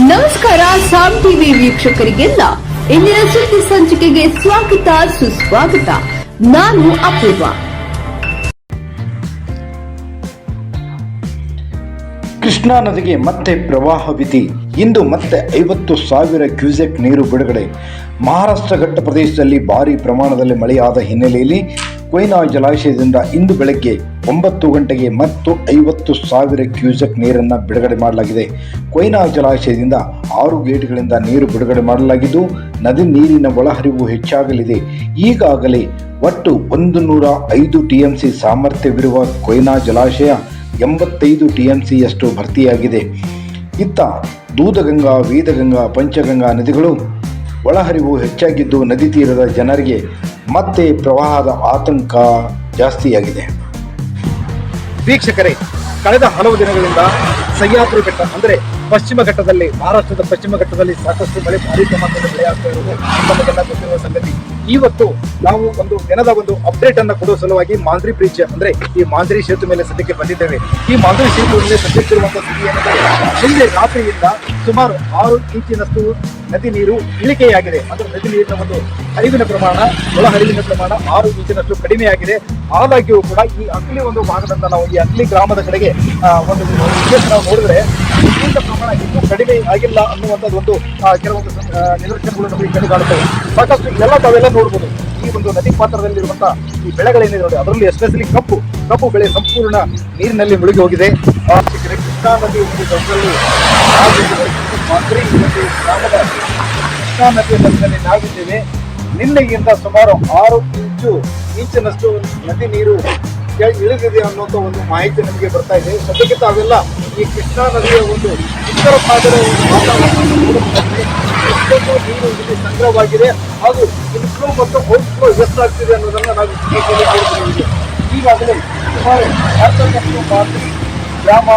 ನಮಸ್ಕಾರ ಸಾಮ್ ಟಿವಿ ವೀಕ್ಷಕರಿಗೆಲ್ಲ, ಇಂದಿನ ಸುದ್ದಿ ಸಂಚಿಕೆಗೆ ಸ್ವಾಗತ, ಸುಸ್ವಾಗತ. ನಾನು ಅಪೂರ್ವ. ಕೃಷ್ಣಾ ನದಿಗೆ ಮತ್ತೆ ಪ್ರವಾಹ ಭೀತಿ. ಇಂದು ಮತ್ತೆ ಐವತ್ತು ಸಾವಿರ ಕ್ಯೂಸೆಕ್ ನೀರು ಬಿಡುಗಡೆ. ಮಹಾರಾಷ್ಟ್ರ ಘಟ್ಟ ಪ್ರದೇಶದಲ್ಲಿ ಭಾರಿ ಪ್ರಮಾಣದಲ್ಲಿ ಮಳೆಯಾದ ಹಿನ್ನೆಲೆಯಲ್ಲಿ ಕೊಯ್ನಾ ಜಲಾಶಯದಿಂದ ಇಂದು ಬೆಳಗ್ಗೆ ಒಂಬತ್ತು ಗಂಟೆಗೆ ಮತ್ತು ಐವತ್ತು ಸಾವಿರ ಕ್ಯೂಸೆಕ್ ನೀರನ್ನು ಬಿಡುಗಡೆ ಮಾಡಲಾಗಿದೆ. ಕೊಯ್ನಾ ಜಲಾಶಯದಿಂದ ಆರು ಗೇಟ್ಗಳಿಂದ ನೀರು ಬಿಡುಗಡೆ ಮಾಡಲಾಗಿದ್ದು, ನದಿ ನೀರಿನ ಒಳಹರಿವು ಹೆಚ್ಚಾಗಲಿದೆ. ಈಗಾಗಲೇ ಒಟ್ಟು ಒಂದು ನೂರ ಐದು ಟಿಎಂಸಿ ಸಾಮರ್ಥ್ಯವಿರುವ ಕೊಯ್ನಾ ಜಲಾಶಯ ಎಂಬತ್ತೈದು ಟಿಎಂಸಿಯಷ್ಟು ಭರ್ತಿಯಾಗಿದೆ. ಇತ್ತ ದೂದಗಂಗಾ, ವೇದಗಂಗಾ, ಪಂಚಗಂಗಾ ನದಿಗಳು ಒಳಹರಿವು ಹೆಚ್ಚಾಗಿದ್ದು, ನದಿ ತೀರದ ಜನರಿಗೆ ಮತ್ತೆ ಪ್ರವಾಹದ ಆತಂಕ ಜಾಸ್ತಿಯಾಗಿದೆ. ವೀಕ್ಷಕರೇ ಕಳೆದ ಹಲವು ದಿನಗಳಿಂದ ಸಹ್ಯಾದ್ರಿ ಬೆಟ್ಟ ಅಂದ್ರೆ ಪಶ್ಚಿಮ ಘಟ್ಟದಲ್ಲಿ, ಮಹಾರಾಷ್ಟ್ರದ ಪಶ್ಚಿಮ ಘಟ್ಟದಲ್ಲಿ ಸಾಕಷ್ಟು ಮಳೆ ಭಾರಿ ಪ್ರಮಾಣದಲ್ಲಿ ಮಳೆ ಆಗ್ತಾ ಇರುವುದು ನಮಗೆಲ್ಲ ಗೊತ್ತಿರುವ ಸಂಗತಿ. ಇವತ್ತು ನಾವು ಒಂದು ದಿನದ ಒಂದು ಅಪ್ಡೇಟ್ ಅನ್ನು ಕೊಡುವ ಸಲುವಾಗಿ ಮಾಂದ್ರಿ ಬ್ರಿಡ್ಜ್ ಅಂದ್ರೆ ಈ ಮಾಂದ್ರಿ ಸೇತುವೆ ಮೇಲೆ ಸದ್ಯಕ್ಕೆ ಬಂದಿದ್ದೇವೆ. ಈ ಮಾಂದ್ರಿ ಸೇತು ಮೇಲೆ ಸದ್ಯಕ್ಕಿರುವಂತಹ ಸ್ಥಿತಿ ಏನಂದ್ರೆ ಹಿಂದೆ ರಾತ್ರಿಯಿಂದ ಸುಮಾರು ಆರು ಇಂಚಿನಷ್ಟು ನದಿ ನೀರು ಇಳಿಕೆಯಾಗಿದೆ. ಅಂದ್ರೆ ನದಿ ನೀರಿನ ಒಂದು ಹರಿವಿನ ಪ್ರಮಾಣ ಒಳಹರಿವಿನ ಪ್ರಮಾಣ ಆರು ಇಂಚಿನಷ್ಟು ಕಡಿಮೆಯಾಗಿದೆ ಆದಾಗ್ಯೂ ಕೂಡ ಈ ಅಗ್ಲಿ ಒಂದು ಭಾಗದಂತ ನಾವು ಈ ಅಗ್ಲಿ ಗ್ರಾಮದ ಕಡೆಗೆ ಒಂದು ನಾವು ನೋಡಿದ್ರೆ ನೀರಿನ ಪ್ರಮಾಣ ಇನ್ನೂ ಕಡಿಮೆ ಆಗಿಲ್ಲ ಅನ್ನುವಂಥದ್ದು ಒಂದು ಕೆಲವೊಂದು ನಿದರ್ಶನಗಳು ನಮಗೆ ಕಂಡು ಕಾಣುತ್ತವೆ. ಸಾಕಷ್ಟು ಎಲ್ಲ ತಾವೆಲ್ಲ ನೋಡ್ಬೋದು. ಈ ಒಂದು ನದಿ ಪಾತ್ರದಲ್ಲಿರುವಂತಹ ಈ ಬೆಳೆಗಳೇನಿದೆ ನೋಡಿ, ಅದರಲ್ಲಿ ಎಸ್ಪೆಷಲಿ ಕಬ್ಬು ಕಬ್ಬು ಬೆಳೆ ಸಂಪೂರ್ಣ ನೀರಿನಲ್ಲಿ ಮುಳುಗಿ ಹೋಗಿದೆ. ಕೃಷ್ಣಾ ನದಿ ಒಂದು ದೊಡ್ಡದಲ್ಲಿ ಗ್ರಾಮದ ಕೃಷ್ಣಾ ನದಿಯ ದಡದಲ್ಲಿ ನಾವಿದ್ದೇವೆ. ನಿನ್ನೆಗಿಂತ ಸುಮಾರು ಆರು ಇಂಚು ಇಂಚಿನಷ್ಟು ನದಿ ನೀರು ಇಳಿದಿದೆ ಅನ್ನೋಂಥ ಒಂದು ಮಾಹಿತಿ ನಮಗೆ ಬರ್ತಾ ಇದೆ. ಸದ್ಯಕ್ಕೆ ತಾವೆಲ್ಲ ಈ ಕೃಷ್ಣಾ ನದಿಯ ಒಂದು ಉತ್ತರ ಎಷ್ಟೊಂದು ನೀರು ಇಲ್ಲಿ ಸಂಗ್ರಹವಾಗಿದೆ. ಹಾಗೂ ಇನ್ಫ್ಲೋ ಮತ್ತು ಔಟ್ಫ್ಲೋ ಎಷ್ಟಾಗ್ತಿದೆ ಅನ್ನೋದನ್ನ ನಾವು ಈಗಾಗಲೇ ಸುಮಾರು ಅರ್ಧದಷ್ಟು ಮಾತ್ರ ಗ್ರಾಮ,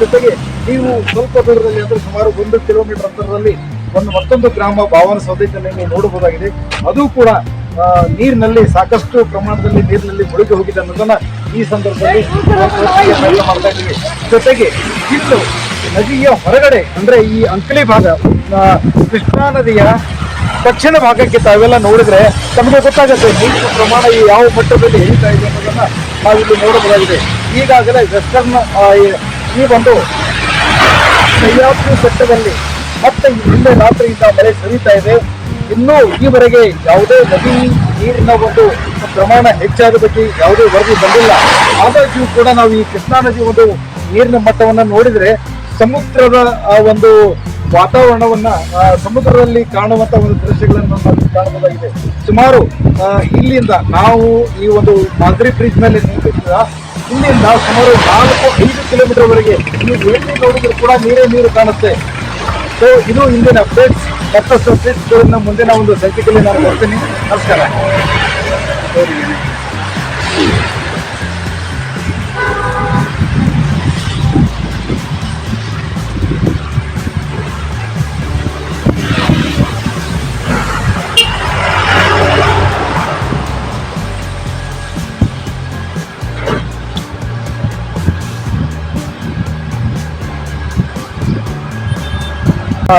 ಜೊತೆಗೆ ನೀವು ಸ್ವಲ್ಪ ದೂರದಲ್ಲಿ ಅಂದರೆ ಸುಮಾರು ಒಂದು ಕಿಲೋಮೀಟರ್ ಅಂತರದಲ್ಲಿ ಒಂದು ಮತ್ತೊಂದು ಗ್ರಾಮ ಭಾವನ ಸೌದೆಯನ್ನು ನೀವು ನೋಡಬಹುದಾಗಿದೆ. ಅದು ಕೂಡ ನೀರಿನಲ್ಲಿ ಸಾಕಷ್ಟು ಪ್ರಮಾಣದಲ್ಲಿ ನೀರಿನಲ್ಲಿ ಮುಳುಗಿ ಹೋಗಿದೆ ಅನ್ನೋದನ್ನ ಈ ಸಂದರ್ಭದಲ್ಲಿ ಮಾಡ್ತಾ ಇದ್ದೀವಿ. ಜೊತೆಗೆ ಇನ್ನು ನದಿಯ ಹೊರಗಡೆ ಅಂದ್ರೆ ಈ ಅಂಕಲಿ ಭಾಗ ಕೃಷ್ಣಾ ನದಿಯ ದಕ್ಷಿಣ ಭಾಗಕ್ಕೆ ತಾವೆಲ್ಲ ನೋಡಿದ್ರೆ ತಮಗೆ ಗೊತ್ತಾಗುತ್ತೆ ನೀರಿನ ಪ್ರಮಾಣ ಈ ಯಾವ ಮಟ್ಟದಲ್ಲಿ ಹೇಳ್ತಾ ಇದೆ ಅನ್ನೋದನ್ನ ನಾವಿಲ್ಲಿ ನೋಡಬಹುದಾಗಿದೆ. ಈಗಾಗಲೇ ವೆಸ್ಟರ್ನ್ ಈ ಒಂದು ಸಹ್ಯಾದ್ರಿ ಬೆಟ್ಟದಲ್ಲಿ ಮತ್ತೆ ಹಿಂದೆ ರಾತ್ರಿಯಿಂದ ಮಳೆ ಸುರಿತಾ ಇದೆ. ಇನ್ನೂ ಈವರೆಗೆ ಯಾವುದೇ ನದಿ ನೀರಿನ ಒಂದು ಪ್ರಮಾಣ ಹೆಚ್ಚಾದ ಬಗ್ಗೆ ಯಾವುದೇ ವರದಿ ಬಂದಿಲ್ಲ. ಆದಾಗ್ಯೂ ಕೂಡ ನಾವು ಈ ಕೃಷ್ಣಾ ನದಿ ಒಂದು ನೀರಿನ ಮಟ್ಟವನ್ನು ನೋಡಿದರೆ ಸಮುದ್ರದ, ಆ, ಒಂದು ವಾತಾವರಣವನ್ನ ಸಮುದ್ರದಲ್ಲಿ ಕಾಣುವಂತ ಒಂದು ದೃಶ್ಯಗಳನ್ನು ನಾವು ಕಾಣಬಹುದಾಗಿದೆ. ಸುಮಾರು ಇಲ್ಲಿಂದ ನಾವು ಈ ಒಂದು ಮಾದ್ರಿ ಬ್ರಿಡ್ಜ್ ಮೇಲೆ ನಿಂತಿದ್ದ ಇಲ್ಲಿಂದ ಸುಮಾರು ನಾಲ್ಕು, ಐದು ಕಿಲೋಮೀಟರ್ ವರೆಗೆ ನೀವು ಎಲ್ಲಿ ನೋಡಿದ್ರು ಕೂಡ ನೀರೇ ನೀರು ಕಾಣುತ್ತೆ. ಸೊ ಇದು ಇಂದಿನ ಅಪ್ಡೇಟ್ಸ್ ಮತ್ತಷ್ಟು ಮುಂದೆ ಮುಂದಿನ ಒಂದು ಸಂಚಿಕೆಯಲ್ಲಿ ನಾನು ಬರ್ತೀನಿ ನಮಸ್ಕಾರ.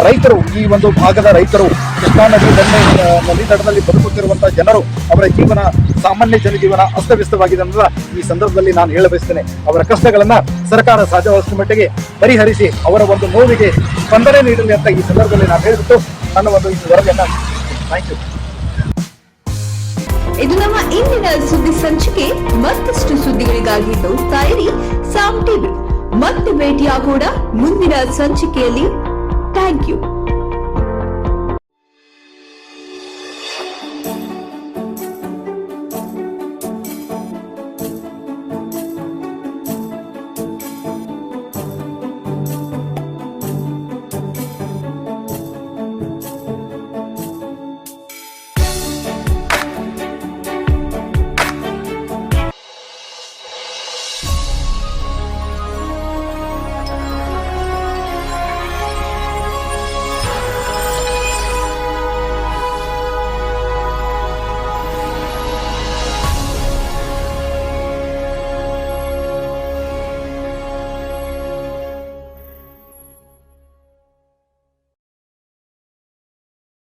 ರೈತರು, ಈ ಒಂದು ಭಾಗದ ರೈತರು, ಕೃಷ್ಣಾ ನದಿ ದಂಡೆ ನದಿ ತಟದಲ್ಲಿ ಬದುಕುತ್ತಿರುವಂತಹ ಜನರು ಅವರ ಜೀವನ, ಸಾಮಾನ್ಯ ಜನಜೀವನ ಅಸ್ತವ್ಯಸ್ತವಾಗಿದೆ ಅನ್ನೋದ ಈ ಸಂದರ್ಭದಲ್ಲಿ ನಾನು ಹೇಳಬಯಸ್ತೇನೆ. ಅವರ ಕಷ್ಟಗಳನ್ನ ಸರ್ಕಾರ ಸಾಧ್ಯವಾದಷ್ಟು ಮಟ್ಟಿಗೆ ಪರಿಹರಿಸಿ, ಅವರ ಒಂದು ನೋವಿಗೆ ಸ್ಪಂದನೆ ನೀಡಲಿ ಅಂತ ಈ ಸಂದರ್ಭದಲ್ಲಿ ನಾನು ಹೇಳಿಬಿಟ್ಟು ನನ್ನ ಒಂದು ಈ ವರದಿಯನ್ನ ಥ್ಯಾಂಕ್ ಯು ಇದು ನಮ್ಮ ಇಂದಿನ ಸುದ್ದಿ ಸಂಚಿಕೆ. ಮತ್ತಷ್ಟು ಸುದ್ದಿಗಳಿಗಾಗಿ ನೋಡ್ತಾ ಇರಿ. ಸಾಮ್ ಟಿವಿ. ಮತ್ತೆ ಭೇಟಿಯಾಗೋಣ ಮುಂದಿನ ಸಂಚಿಕೆಯಲ್ಲಿ. Thank you